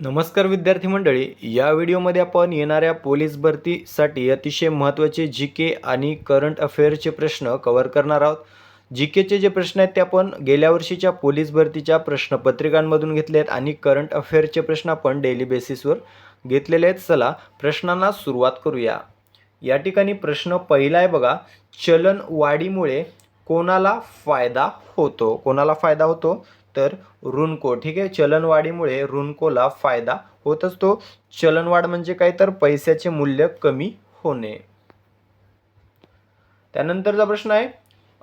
नमस्कार विद्यार्थी मंडळी या व्हिडिओमध्ये आपण येणाऱ्या पोलीस भरतीसाठी अतिशय महत्त्वाचे जी के आणि करंट अफेअरचे प्रश्न कव्हर करणार आहोत. जी केचे जे प्रश्न आहेत ते आपण गेल्या वर्षीच्या पोलीस भरतीच्या प्रश्नपत्रिकांमधून घेतले आहेत आणि करंट अफेअरचे प्रश्न आपण डेली बेसिसवर घेतलेले आहेत. चला प्रश्नांना सुरुवात करूया. या ठिकाणी प्रश्न पहिला आहे बघा चलनवाढीमुळे कोणाला फायदा होतो? कोणाला फायदा होतो? तर ऋणको ठीक आहे? चलनवाढीमुळे ऋणकोला फायदा होत असतो. चलनवाढ म्हणजे काय? तर पैशाचे मूल्य कमी होणे. त्यानंतरचा प्रश्न आहे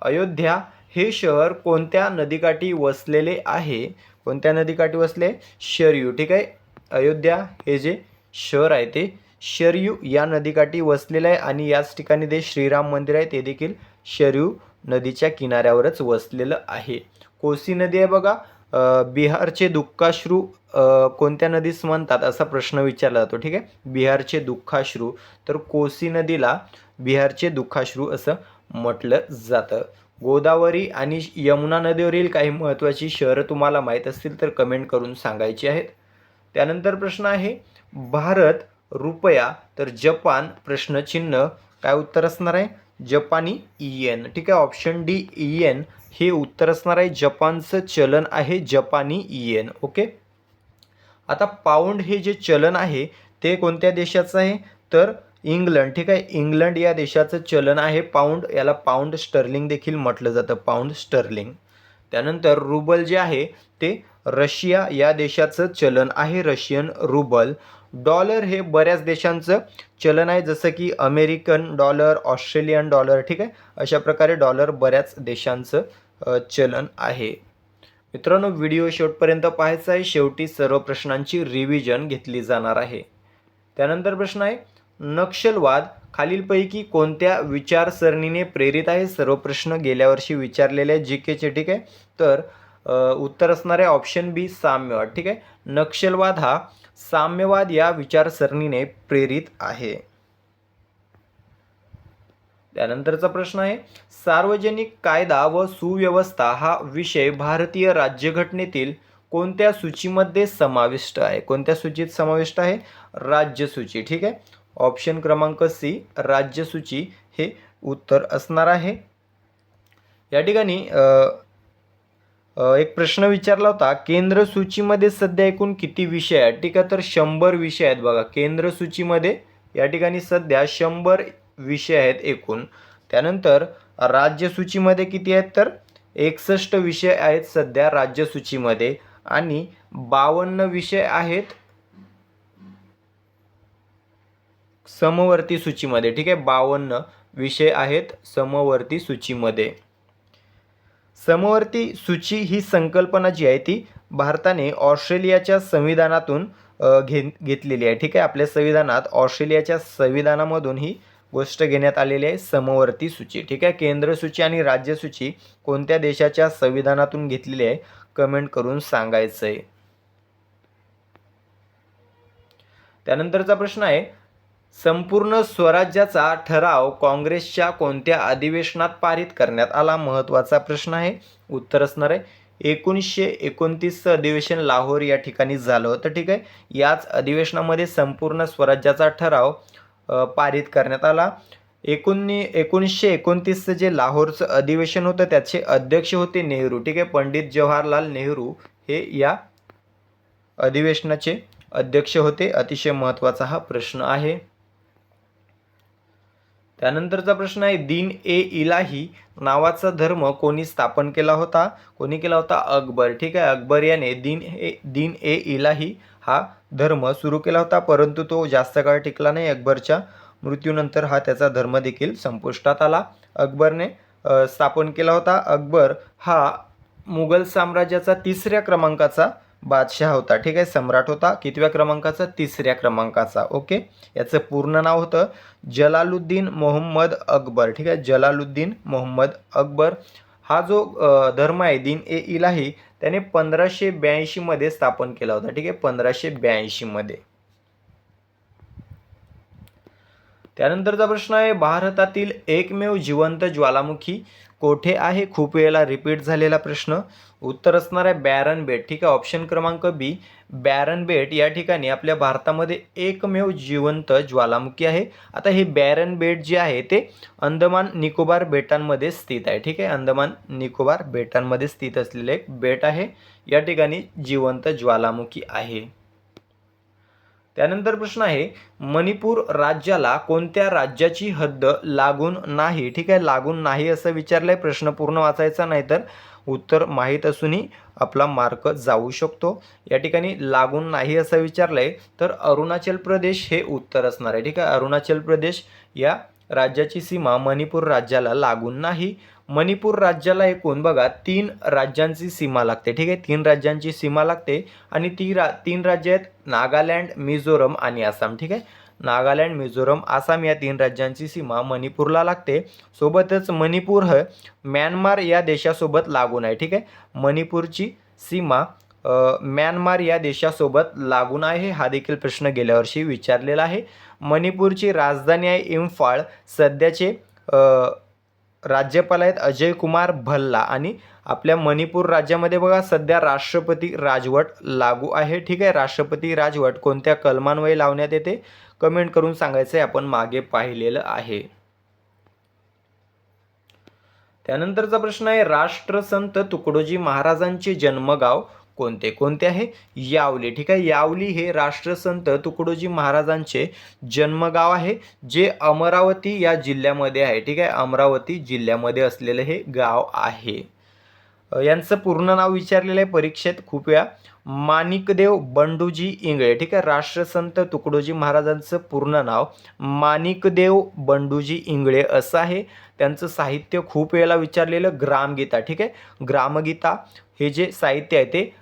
अयोध्या हे शहर कोणत्या नदीकाठी वसलेले आहे? कोणत्या नदीकाठी वसले? शरयू ठीक आहे? अयोध्या हे जे शहर आहे ते शरयू या नदीकाठी वसलेलं आहे आणि याच ठिकाणी जे श्रीराम मंदिर आहे ते देखील शरयू नदीच्या किनाऱ्यावरच वसलेलं आहे. कोसी नदी आहे बघा. बिहारचे दुःखाश्रू कोणत्या नदीस म्हणतात असा प्रश्न विचारला जातो ठीक आहे? बिहारचे दुःखाश्रू. तर कोसी नदीला बिहारचे दुःखाश्रू असं म्हटलं जातं. गोदावरी आणि यमुना नदीवरील काही महत्त्वाची शहरं तुम्हाला माहीत असतील तर कमेंट करून सांगायची आहेत. त्यानंतर प्रश्न आहे भारत रुपया तर जपान प्रश्नचिन्ह काय उत्तर असणार आहे? जपानी इयन ठीक आहे ऑप्शन डी इयन हे उत्तर असणार आहे. जपानचं चलन आहे जपानी इयन ओके आता पाऊंड हे जे चलन आहे ते कोणत्या देशाचं आहे? तर इंग्लंड. ठीक आहे इंग्लंड या देशाचं चलन आहे पाऊंड याला पाऊंड स्टर्लिंग देखील म्हटलं जातं पाऊंड स्टर्लिंग त्यानंतर रुबल जे आहे ते रशिया या देशाचं चलन आहे रशियन रुबल डॉलर हे बऱ्याच देशांचं चलन आहे जसं की अमेरिकन डॉलर ऑस्ट्रेलियन डॉलर ठीक आहे? अशा प्रकारे डॉलर बऱ्याच देशांचं चलन आहे. मित्रांनो व्हिडिओ शेवटपर्यंत पाहायचा आहे. शेवटी सर्व प्रश्नांची रिव्हिजन घेतली जाणार आहे. त्यानंतर प्रश्न आहे नक्षलवाद खालीलपैकी कोणत्या विचारसरणीने प्रेरित आहे? सर्व प्रश्न गेल्या वर्षी विचारलेले आहे जी केचे ठीक आहे? तर उत्तर असणार आहे ऑप्शन बी साम्यवाद ठीक आहे? नक्षलवाद हा साम्यवाद या विचारसरणीने प्रेरित आहे. त्यानंतरचा प्रश्न आहे सार्वजनिक कायदा व सुव्यवस्था हा विषय भारतीय राज्यघटनेतील कोणत्या सूचीमध्ये समाविष्ट आहे? कोणत्या सूचीत समाविष्ट आहे? राज्यसूची ठीक आहे? ऑप्शन क्रमांक सी राज्यसूची हे उत्तर असणार आहे. या ठिकाणी एक प्रश्न विचारला होता केंद्र सूचीमध्ये सध्या एकूण किती विषय आहेत? ठीक आहे तर शंभर विषय आहेत बघा. केंद्र सूचीमध्ये या ठिकाणी सध्या शंभर विषय आहेत एकूण. त्यानंतर राज्य सूचीमध्ये किती आहेत तर? एकसष्ट विषय आहेत सध्या राज्य सूचीमध्ये. आणि बावन्न विषय आहेत समवर्ती सूचीमध्ये. ठीक आहे बावन्न विषय आहेत समवर्ती सूचीमध्ये. समवर्ती सूची ही संकल्पना जी आहे ती भारताने ऑस्ट्रेलियाच्या संविधानातून घे घेतलेली आहे. ठीक आहे? आपल्या संविधानात ऑस्ट्रेलियाच्या संविधानामधून ही गोष्ट घेण्यात आलेली आहे समवर्ती सूची. ठीक आहे? केंद्र सूची आणि राज्य सूची कोणत्या देशाच्या संविधानातून घेतलेली आहे? कमेंट करून सांगायचं आहे त्यानंतरचा प्रश्न आहे संपूर्ण स्वराज्याचा ठराव काँग्रेसच्या कोणत्या अधिवेशनात पारित करण्यात आला? महत्त्वाचा प्रश्न आहे. उत्तर असणार आहे एकोणीसशे एकोणतीसचं अधिवेशन लाहोर या ठिकाणी झालं होतं ठीक आहे? याच अधिवेशनामध्ये संपूर्ण स्वराज्याचा ठराव पारित करण्यात आला. एकोणी एकोणीसशे एकोणतीसचं जे लाहोरचं अधिवेशन होतं त्याचे अध्यक्ष होते नेहरू ठीक आहे? पंडित जवाहरलाल नेहरू हे या अधिवेशनाचे अध्यक्ष होते. अतिशय महत्त्वाचा हा प्रश्न आहे. त्यानंतरचा प्रश्न आहे दीन ए इलाही नावाचा धर्म कोणी स्थापन केला होता? कोणी केला होता? अकबर. ठीक आहे अकबर याने दीन ए दीन ए इलाही हा धर्म सुरू केला होता परंतु तो जास्त काळ टिकला नाही. अकबरच्या मृत्यूनंतर हा त्याचा धर्म देखील संपुष्टात आला. अकबरने स्थापन केला होता. अकबर हा मुघल साम्राज्याचा तिसऱ्या क्रमांकाचा बादशाह होता ठीक आहे? सम्राट होता कितव्या क्रमांकाचा? तिसऱ्या क्रमांकाचा ओके? याचं पूर्ण नाव होतं जलालुद्दीन मोहम्मद अकबर ठीक आहे? जलालुद्दीन मोहम्मद अकबर. हा जो धर्म आहे दीन ए इलाही त्याने पंधराशे ब्याऐंशीमध्ये स्थापन केला होता ठीक आहे? पंधराशे ब्याऐंशीमध्ये त्यानंतरचा प्रश्न आहे भारतातील एकमेव जिवंत ज्वालामुखी कोठे आहे? खूप वेळेला रिपीट झालेला प्रश्न. उत्तर असणार आहे बॅरन बेट. ठीक आहे ऑप्शन क्रमांक बी बॅरन बेट या ठिकाणी आपल्या भारतामध्ये एकमेव जिवंत ज्वालामुखी आहे. आता हे बॅरन बेट जे आहे ते अंदमान निकोबार बेटांमध्ये स्थित आहे. ठीक आहे अंदमान निकोबार बेटांमध्ये स्थित असलेले एक बेट आहे. या ठिकाणी जिवंत ज्वालामुखी आहे. त्यानंतर प्रश्न आहे मणिपूर राज्याला कोणत्या राज्याची हद्द लागून नाही? ठीक आहे लागून नाही असं विचारलं आहे प्रश्न पूर्ण वाचायचा नाही तर उत्तर माहीत असूनही आपला मार्क जाऊ शकतो. या ठिकाणी लागून नाही असं विचारलं आहे तर अरुणाचल प्रदेश हे उत्तर असणार आहे. ठीक आहे अरुणाचल प्रदेश या राज्याची सीमा मणिपूर राज्याला लागून नाही. मणिपूर राज्याला एकूण बघा तीन राज्यांची सीमा लागते. ठीक आहे? तीन राज्यांची सीमा लागते आणि ती रा तीन राज्य आहेत नागालँड मिझोरम आणि आसाम. ठीक आहे? नागालँड मिझोरम आसाम या तीन राज्यांची सीमा मणिपूरला लागते. सोबतच मणिपूर ह म्यानमार या देशासोबत लागून आहे. ठीक आहे? मणिपूरची सीमा म्यानमार या देशासोबत लागून आहे. हा देखील प्रश्न गेल्या वर्षी विचारलेला आहे. मणिपूरची राजधानी आहे इम्फाळ. सध्याचे राज्यपाल आहेत अजय कुमार भल्ला. आणि आपल्या मणिपूर राज्यामध्ये बघा सध्या राष्ट्रपती राजवट लागू आहे. ठीक आहे? राष्ट्रपती राजवट कोणत्या कलमान्वये लावण्यात येते? कमेंट करून सांगायचं आहे आपण मागे पाहिलेलं आहे. त्यानंतरचा प्रश्न आहे राष्ट्रसंत तुकडोजी महाराजांचे जन्मगाव कोणते कोणते आहे? यावली. ठीक आहे? यावली हे राष्ट्रसंत तुकडोजी महाराजांचे जन्मगाव आहे जे अमरावती या जिल्ह्यामध्ये आहे. ठीक आहे? अमरावती जिल्ह्यामध्ये असलेलं हे गाव आहे. यांचं पूर्ण नाव विचारलेलं आहे परीक्षेत खूप वेळा. माणिकदेव बंडूजी इंगळे. ठीक आहे? राष्ट्रसंत तुकडोजी महाराजांचं पूर्ण नाव माणिकदेव बंडूजी इंगळे असं आहे. त्यांचं साहित्य खूप वेळेला विचारलेलं ग्रामगीता. ठीक आहे? ग्रामगीता हे जे साहित्य आहे ते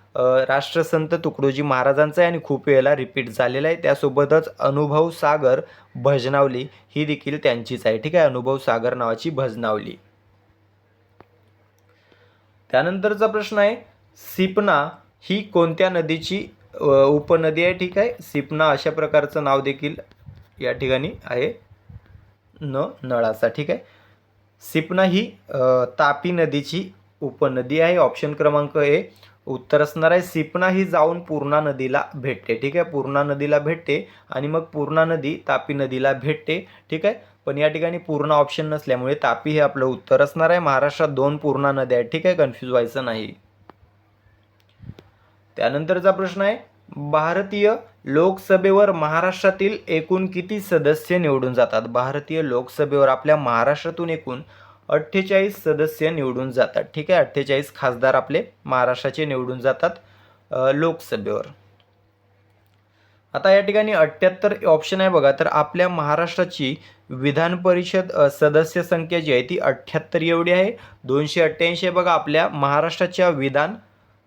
राष्ट्रसंत तुकडोजी महाराजांचं आहे आणि खूप वेळेला रिपीट झालेलं आहे. त्यासोबतच अनुभव सागर भजनावली ही देखील त्यांचीच आहे. ठीक आहे? अनुभव सागर नावाची भजनावली. त्यानंतरचा प्रश्न आहे सिपना ही कोणत्या नदीची उपनदी आहे? ठीक आहे? सिपना अशा प्रकारचं नाव देखील या ठिकाणी आहे. न नळाचा. ठीक आहे? सिपना ही तापी नदीची उपनदी आहे. ऑप्शन क्रमांक ए उत्तर असणार आहे सिपना ही जाऊन पूर्णा नदीला भेटते ठीक आहे? पूर्णा नदीला भेटते आणि मग पूर्णा नदी तापी नदीला भेटते ठीक आहे? पण या ठिकाणी पूर्ण ऑप्शन नसल्यामुळे तापी हे आपलं उत्तर असणार आहे. महाराष्ट्रात दोन पूर्णा नद्या आहेत ठीक आहे? कन्फ्यूज व्हायचं नाही. त्यानंतरचा प्रश्न आहे भारतीय लोकसभेवर महाराष्ट्रातील एकूण किती सदस्य निवडून जातात? भारतीय लोकसभेवर आपल्या महाराष्ट्रातून एकूण अठ्ठेचाळीस सदस्य निवडून जातात. ठीक आहे? अठ्ठेचाळीस खासदार आपले महाराष्ट्राचे निवडून जातात लोकसभेवर. आता या ठिकाणी अठ्ठ्याहत्तर ऑप्शन आहे बघा. तर आपल्या महाराष्ट्राची विधान परिषद सदस्य संख्या जी आहे ती अठ्ठ्याहत्तर एवढी आहे. दोनशे अठ्ठ्याऐंशी आहे बघा आपल्या महाराष्ट्राच्या विधान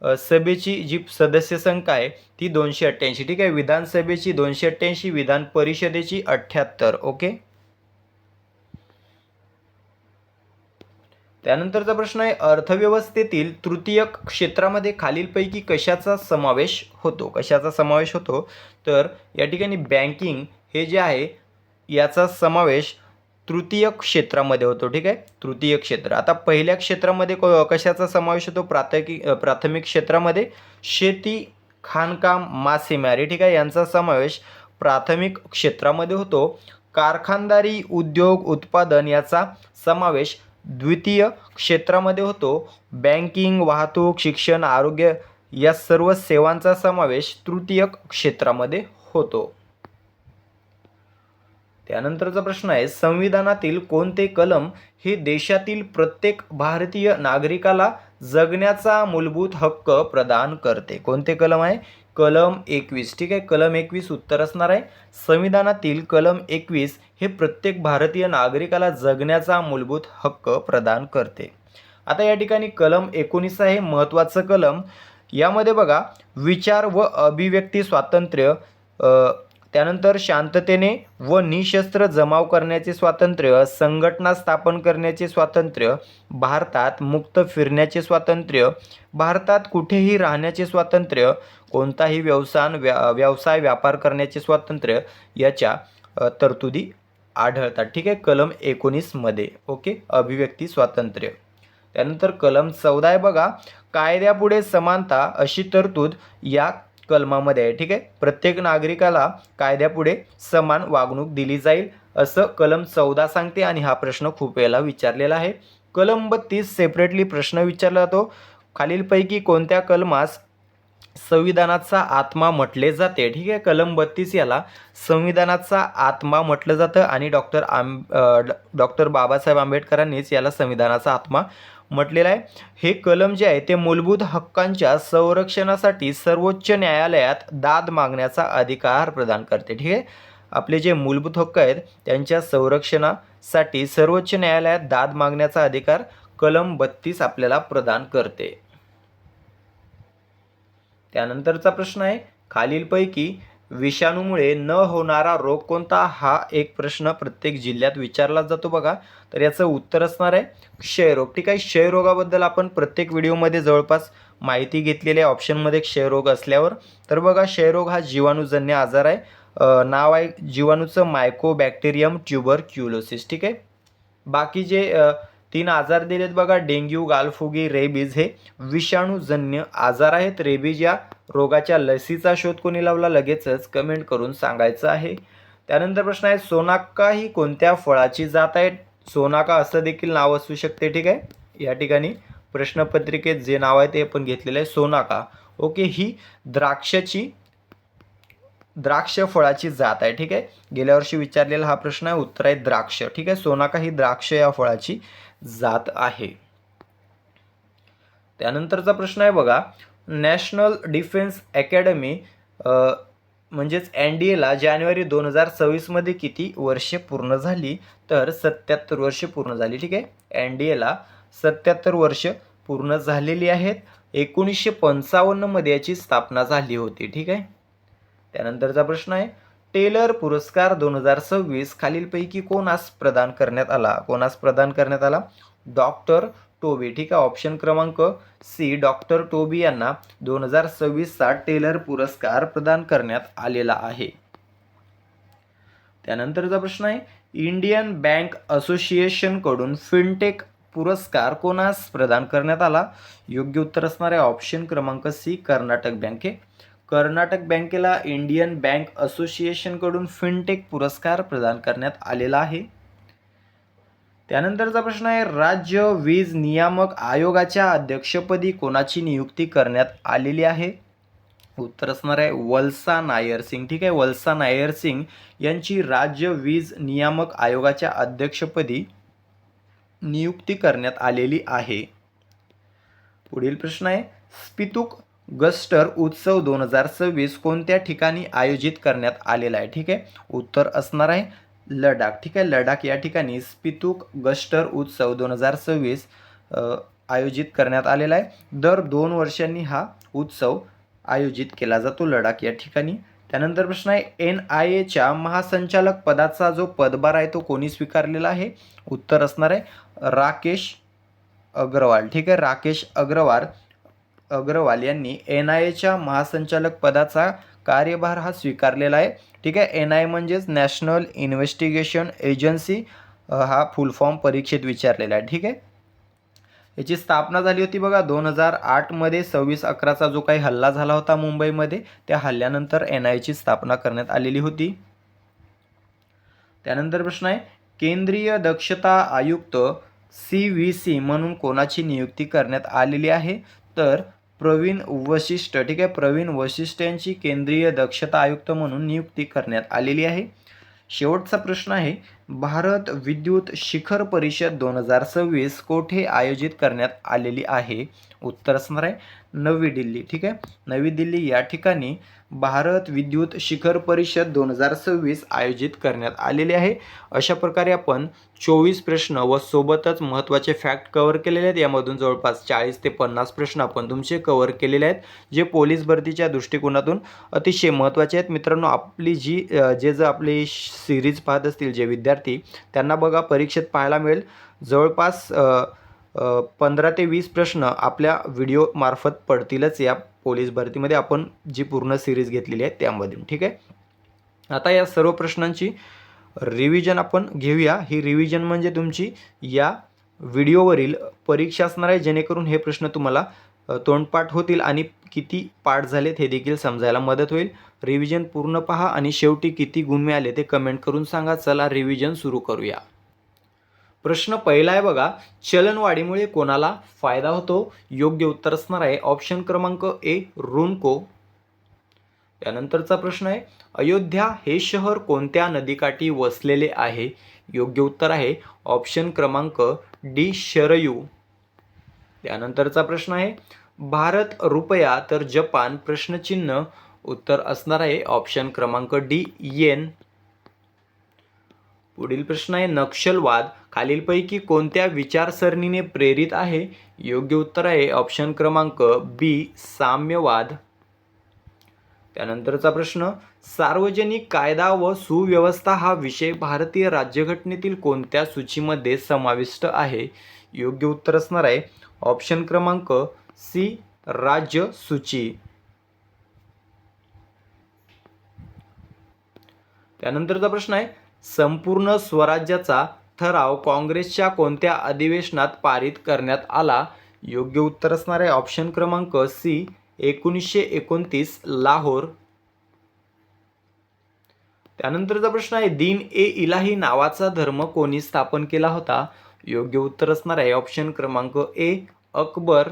सभेची जी सदस्य संख्या आहे ती दोनशे अठ्ठ्याऐंशी. ठीक आहे? विधानसभेची दोनशे अठ्ठ्याऐंशी विधान परिषदेची अठ्ठ्याहत्तर. ओके? त्यानंतरचा प्रश्न आहे अर्थव्यवस्थेतील तृतीयक क्षेत्रामध्ये खालीलपैकी कशाचा समावेश होतो? कशाचा समावेश होतो? तर या ठिकाणी बँकिंग हे जे आहे याचा समावेश तृतीय क्षेत्रामध्ये होतो ठीक आहे? तृतीय क्षेत्र. आता पहिल्या क्षेत्रामध्ये कशाचा समावेश होतो? प्राथमिक प्राथमिक क्षेत्रामध्ये शेती खाणकाम मासेमारी ठीक आहे? यांचा समावेश प्राथमिक क्षेत्रामध्ये होतो. कारखानदारी उद्योग उत्पादन याचा समावेश द्वितीय क्षेत्रामध्ये होतो. बँकिंग वाहतूक शिक्षण आरोग्य या सर्व सेवांचा समावेश तृतीय क्षेत्रामध्ये होतो. त्यानंतरचा प्रश्न आहे संविधानातील कोणते कलम हे देशातील प्रत्येक भारतीय नागरिकाला जगण्याचा मूलभूत हक्क प्रदान करते? कोणते कलम आहे? कलम एकवीस. ठीक आहे कलम एकवीस उत्तर असणार आहे. संविधानातील कलम एकवीस हे प्रत्येक भारतीय नागरिकाला जगण्याचा मूलभूत हक्क प्रदान करते. आता या ठिकाणी कलम एकोणीस आहे महत्त्वाचं कलम. यामध्ये बघा विचार व अभिव्यक्ती स्वातंत्र्य त्यानंतर शांततेने व निशस्त्र जमाव करण्याचे स्वातंत्र्य संघटना स्थापन करण्याचे स्वातंत्र्य भारतात मुक्त फिरण्याचे स्वातंत्र्य भारतात कुठेही राहण्याचे स्वातंत्र्य कोणताही व्यवसाय व्या व्यवसाय व्यापार करण्याचे स्वातंत्र्य याच्या तरतुदी आढळतात. ठीक आहे? कलम एकोणीसमध्ये ओके? अभिव्यक्ती स्वातंत्र्य. त्यानंतर कलम चौदा आहे बघा. कायद्यापुढे समानता अशी तरतूद या कलमामध्ये आहे. ठीक आहे? प्रत्येक नागरिकाला कायद्यापुढे समान वागणूक दिली जाईल असं कलम चौदा सांगते आणि हा प्रश्न खूप वेळेला विचारलेला आहे. कलम बत्तीस सेपरेटली प्रश्न विचारला जातो. खालीलपैकी कोणत्या कलमास संविधानाचा आत्मा म्हटले जाते. ठीक आहे कलम बत्तीस याला संविधानाचा आत्मा म्हटलं जातं आणि डॉक्टर आंब डॉक्टर बाबासाहेब आंबेडकरांनीच याला संविधानाचा आत्मा म्हटलेलं आहे. हे कलम जे आहे ते मूलभूत हक्कांच्या संरक्षणासाठी सर्वोच्च न्यायालयात दाद मागण्याचा अधिकार प्रदान करते. ठीक आहे? आपले जे मूलभूत हक्क आहेत त्यांच्या संरक्षणासाठी सर्वोच्च न्यायालयात दाद मागण्याचा अधिकार कलम बत्तीस आपल्याला प्रदान करते. त्यानंतरचा प्रश्न आहे खालीलपैकी विषाणूमुळे न होणारा रोग कोणता? हा एक प्रश्न प्रत्येक जिल्ह्यात विचारला जातो बघा. तर याचं उत्तर असणार आहे क्षयरोग ठीक आहे क्षयरोगाबद्दल आपण प्रत्येक व्हिडिओमध्ये जवळपास माहिती घेतलेली आहे. ऑप्शनमध्ये क्षयरोग असल्यावर. तर बघा क्षयरोग हा जीवाणूजन्य आजार आहे. नाव आहे जीवाणूचं मायकोबॅक्टेरियम ट्युबर क्युलोसिस ठीक आहे? बाकी जे तीन आजार दिलेत बघा. डेंग्यू गालफुगी रेबीज हे विषाणूजन्य आजार आहेत. रेबीज या रोगाच्या लसीचा शोध कोणी लावला? लगेचच कमेंट करून सांगायचं आहे. त्यानंतर प्रश्न आहे सोनाका ही कोणत्या फळाची जात आहे सोनाका असं देखील नाव असू शकते ठीक आहे? या ठिकाणी प्रश्नपत्रिकेत जे नाव आहे ते आपण घेतलेलं आहे सोनाका ओके ही द्राक्षाची द्राक्ष फळाची जात आहे ठीक आहे? गेल्या वर्षी विचारलेला हा प्रश्न आहे उत्तर आहे द्राक्ष ठीक आहे? सोनाका ही द्राक्ष या फळाची जात आहे. त्यानंतरचा प्रश्न आहे बघा नॅशनल डिफेन्स अकॅडमी म्हणजेच एन डी एला जानेवारी दोन हजार सव्वीसमध्ये किती वर्षे पूर्ण झाली? तर सत्याहत्तर वर्षे पूर्ण झाली ठीक आहे? एन डी एला सत्याहत्तर वर्ष पूर्ण झालेली आहेत. एकोणीसशे पंचावन्नमध्ये याची स्थापना झाली होती ठीक आहे? त्यानंतरचा प्रश्न आहे टेलर पुरस्कार दोन हजार सव्वीस खालीलपैकी कोणास प्रदान करण्यात आला? कोणास प्रदान करण्यात आला? Doctor Toby. ठीक आहे ऑप्शन क्रमांक सी. डॉक्टर टोबी यांना दोन हजार सव्वीसचा टेलर पुरस्कार प्रदान करण्यात आलेला आहे. त्यानंतरचा प्रश्न आहे इंडियन बँक असोसिएशनकडून फिनटेक पुरस्कार कोणास प्रदान करण्यात आला? योग्य उत्तर असणार आहे ऑप्शन क्रमांक सी. कर्नाटक बँके कर्नाटक बँकेला इंडियन बँक असोसिएशनकडून फिनटेक पुरस्कार प्रदान करण्यात आलेला आहे. त्यानंतरचा प्रश्न आहे राज्य वीज नियामक आयोगाच्या अध्यक्षपदी कोणाची नियुक्ती करण्यात आलेली आहे? उत्तर असणार आहे वल्सा नायर सिंग. ठीक आहे वल्सा नायर सिंग यांची राज्य वीज नियामक आयोगाच्या अध्यक्षपदी नियुक्ती करण्यात आलेली आहे. पुढील प्रश्न आहे स्पितुक गस्टर उत्सव दोन हजार सव्वीस कोणत्या ठिकाणी आयोजित करण्यात आलेला आहे? ठीक आहे. उत्तर असणार आहे लडाख. ठीक आहे. लडाख या ठिकाणी स्पितुक गस्टर उत्सव दोन हजार सव्वीस आयोजित करण्यात आलेला आहे. दर दोन वर्षांनी हा उत्सव आयोजित केला जातो लडाख या ठिकाणी. त्यानंतर प्रश्न आहे एन आय एच्या महासंचालक पदाचा जो पदभार आहे तो कोणी स्वीकारलेला आहे? उत्तर असणार आहे राकेश अग्रवाल. ठीक आहे. राकेश अग्रवाल अग्रवाल यांनी एन आय एच्या महासंचालक पदाचा कार्यभार हा स्वीकारलेला आहे. ठीक आहे एन आय म्हणजेच नॅशनल इन्व्हेस्टिगेशन एजन्सी हा फुल फॉर्म परीक्षेत विचारलेला आहे. ठीक आहे? याची स्थापना झाली होती बघा दोन हजार आठमध्ये सव्वीस अकराचा जो काही हल्ला झाला होता मुंबईमध्ये त्या हल्ल्यानंतर एन आयची स्थापना करण्यात आलेली होती. त्यानंतर प्रश्न आहे केंद्रीय दक्षता आयुक्त सी व्ही सी म्हणून कोणाची नियुक्ती करण्यात आलेली आहे? तर प्रवीण वशिष्ठ ठीक आहे? प्रवीण वशिष्ठ यांची केंद्रीय दक्षता आयुक्त म्हणून नियुक्ती करण्यात आलेली आहे. शेवटचा प्रश्न आहे भारत विद्युत शिखर परिषद दोन हजार सव्वीस कोठे आयोजित करण्यात आलेली आहे? उत्तर असणार आहे नवी दिल्ली ठीक आहे? नवी दिल्ली या ठिकाणी भारत विद्युत शिखर परिषद दोन हजार सव्वीस आयोजित करण्यात आलेले आहे. अशा प्रकारे आपण चोवीस प्रश्न व सोबतच महत्त्वाचे फॅक्ट कवर केलेले आहेत. यामधून जवळपास चाळीस ते पन्नास प्रश्न आपण तुमचे कवर केलेले आहेत जे पोलीस भरतीच्या दृष्टिकोनातून अतिशय महत्त्वाचे आहेत. मित्रांनो आपली जी जे जर आपली सिरीज पाहत असतील जे विद्यार्थी त्यांना बघा परीक्षेत पाहायला मिळेल. जवळपास पंधरा ते वीस प्रश्न आपल्या व्हिडिओमार्फत पडतीलच या पोलीस भरतीमध्ये. आपण जी पूर्ण सिरीज घेतलेली आहे त्यामधून ठीक आहे? आता या सर्व प्रश्नांची रिव्हिजन आपण घेऊया. ही रिव्हिजन म्हणजे तुमची या व्हिडिओवरील परीक्षा असणार आहे जेणेकरून हे प्रश्न तुम्हाला तोंडपाठ होतील आणि किती पाठ झालेत हे देखील समजायला मदत होईल. रिव्हिजन पूर्ण पहा आणि शेवटी किती गुण मिळाले ते कमेंट करून सांगा. चला रिव्हिजन सुरू करूया. प्रश्न पहिला आहे बघा चलनवाढीमुळे कोणाला फायदा होतो? योग्य उत्तर असणार आहे ऑप्शन क्रमांक ए रुनको. त्यानंतरचा प्रश्न आहे अयोध्या हे शहर कोणत्या नदीकाठी वसलेले आहे? योग्य उत्तर आहे ऑप्शन क्रमांक डी शरयू. त्यानंतरचा प्रश्न आहे भारत रुपया तर जपान प्रश्नचिन्ह. उत्तर असणार आहे ऑप्शन क्रमांक डी येन. पुढील प्रश्न आहे नक्षलवाद खालीलपैकी कोणत्या विचारसरणीने प्रेरित आहे? योग्य उत्तर आहे ऑप्शन क्रमांक बी साम्यवाद. त्यानंतरचा प्रश्न सार्वजनिक कायदा व सुव्यवस्था हा विषय भारतीय राज्यघटनेतील कोणत्या सूचीमध्ये समाविष्ट आहे? योग्य उत्तर असणार आहे ऑप्शन क्रमांक सी राज्य सूची. त्यानंतरचा प्रश्न आहे संपूर्ण स्वराज्याचा ठराव काँग्रेसच्या कोणत्या अधिवेशनात पारित करण्यात आला? योग्य उत्तर असणार आहे ऑप्शन क्रमांक सी एकोणीसशे एकोणतीस लाहोर. त्यानंतरचा प्रश्न आहे दीन ए इलाही नावाचा धर्म कोणी स्थापन केला होता? योग्य उत्तर असणार आहे ऑप्शन क्रमांक ए अकबर.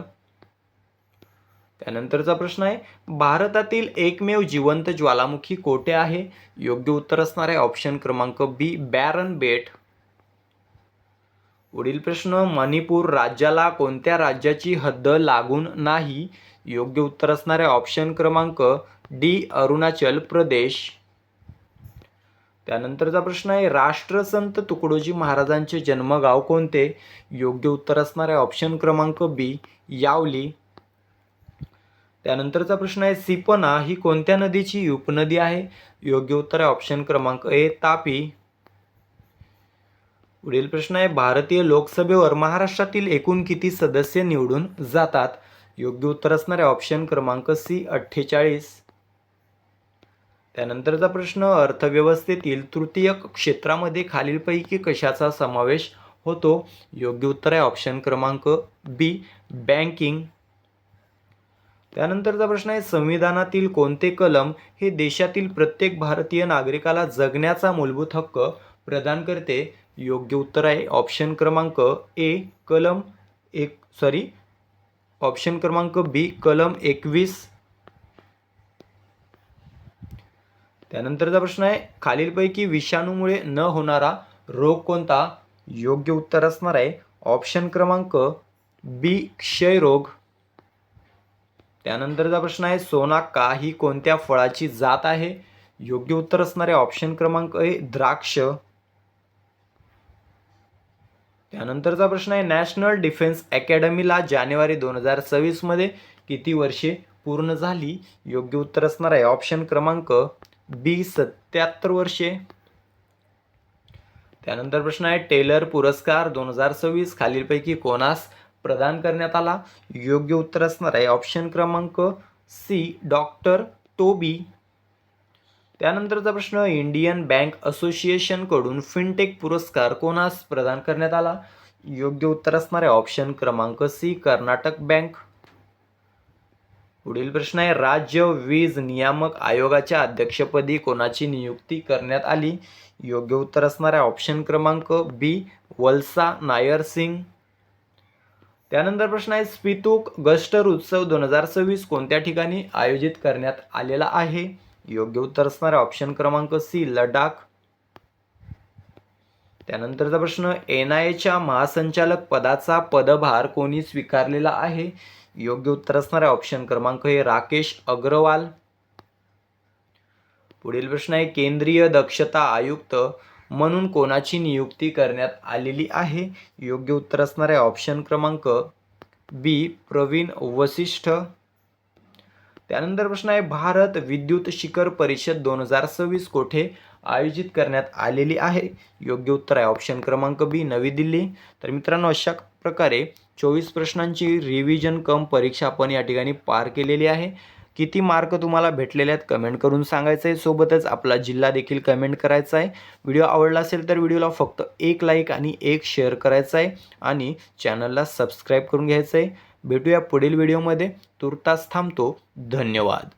त्यानंतरचा प्रश्न आहे भारतातील एकमेव जिवंत ज्वालामुखी कोठे आहे? योग्य उत्तर असणार आहे ऑप्शन क्रमांक बी बॅरन बेट. पुढील प्रश्न मणिपूर राज्याला कोणत्या राज्याची हद्द लागून नाही? योग्य उत्तर असणारे ऑप्शन क्रमांक डी अरुणाचल प्रदेश. त्यानंतरचा प्रश्न आहे राष्ट्रसंत तुकडोजी महाराजांचे जन्मगाव कोणते? योग्य उत्तर असणारे ऑप्शन क्रमांक बी यावली. त्यानंतरचा प्रश्न आहे सिपना ही कोणत्या नदीची उपनदी आहे? योग्य उत्तर आहे ऑप्शन क्रमांक ए तापी. पुढील प्रश्न आहे भारतीय लोकसभेवर महाराष्ट्रातील एकूण किती सदस्य निवडून जातात? योग्य उत्तर असणार आहे ऑप्शन क्रमांक सी अठ्ठेचाळीस. त्यानंतरचा प्रश्न अर्थव्यवस्थेतील तृतीयक क्षेत्रामध्ये खालीलपैकी कशाचा समावेश होतो? योग्य उत्तर आहे ऑप्शन क्रमांक बी बँकिंग त्यानंतरचा प्रश्न आहे संविधानातील कोणते कलम हे देशातील प्रत्येक भारतीय नागरिकाला जगण्याचा मूलभूत हक्क प्रदान करते? योग्य उत्तर आहे. ऑप्शन क्रमांक ए कलम एक सॉरी ऑप्शन क्रमांक बी कलम एकवीस. त्यानंतरचा प्रश्न आहे खालीलपैकी विषाणूमुळे न होणारा रोग कोणता? योग्य उत्तर असणार आहे. ऑप्शन क्रमांक बी क्षयरोग त्यानंतरचा प्रश्न आहे सोनाक्का ही कोणत्या फळाची जात आहे? योग्य उत्तर असणार आहे. ऑप्शन क्रमांक ए द्राक्ष. त्यानंतरचा प्रश्न आहे नॅशनल डिफेन्स अकॅडमीला जानेवारी दोन हजार सव्वीसमध्ये किती वर्षे पूर्ण झाली? योग्य उत्तर असणार आहे. ऑप्शन क्रमांक बी सत्याहत्तर वर्षे. त्यानंतर प्रश्न आहे टेलर पुरस्कार दोन हजार सव्वीस खालीलपैकी कोणास प्रदान करण्यात आला? योग्य उत्तर असणार आहे. ऑप्शन क्रमांक सी डॉक्टर टोबी त्यानंतरचा प्रश्न इंडियन बँक असोसिएशनकडून फिनटेक पुरस्कार कोणास प्रदान करण्यात आला? योग्य उत्तर असणारे ऑप्शन क्रमांक सी कर्नाटक बँक. पुढील प्रश्न आहे राज्य वीज नियामक आयोगाच्या अध्यक्षपदी कोणाची नियुक्ती करण्यात आली? योग्य उत्तर असणार आहे ऑप्शन क्रमांक बी वल्सा नायर सिंग. त्यानंतर प्रश्न आहे स्पितूक गस्टर उत्सव दोन हजार सव्वीस कोणत्या ठिकाणी आयोजित करण्यात आलेला आहे? योग्य उत्तर असणार आहे ऑप्शन क्रमांक सी लडाख. त्यानंतरचा प्रश्न एन आय एच्या महासंचालक पदाचा पदभार कोणी स्वीकारलेला आहे? योग्य उत्तर असणार आहे ऑप्शन क्रमांक हे राकेश अग्रवाल. पुढील प्रश्न आहे केंद्रीय दक्षता आयुक्त म्हणून कोणाची नियुक्ती करण्यात आलेली आहे? योग्य उत्तर असणार आहे ऑप्शन क्रमांक बी प्रवीण वसिष्ठ. त्यानंतर प्रश्न आहे भारत विद्युत शिखर परिषद दोन हजार सव्वीस कोठे आयोजित करण्यात आलेली आहे? योग्य उत्तर आहे ऑप्शन क्रमांक बी नवी दिल्ली. तर मित्रांनो अशा प्रकारे चोवीस प्रश्नांची रिव्हिजन कम परीक्षा आपण या ठिकाणी पार केलेली आहे. किती मार्क तुम्हाला भेटलेले आहेत कमेंट करून सांगायचं आहे. सोबतच आपला जिल्हा देखील कमेंट करायचा आहे. व्हिडिओ आवडला असेल तर व्हिडिओला फक्त एक लाईक आणि एक शेअर करायचा आहे. आणि चॅनलला सबस्क्राईब करून घ्यायचं आहे. भेटूया पुढील व्हिडिओमध्ये. तुर्तास थांबतो. धन्यवाद.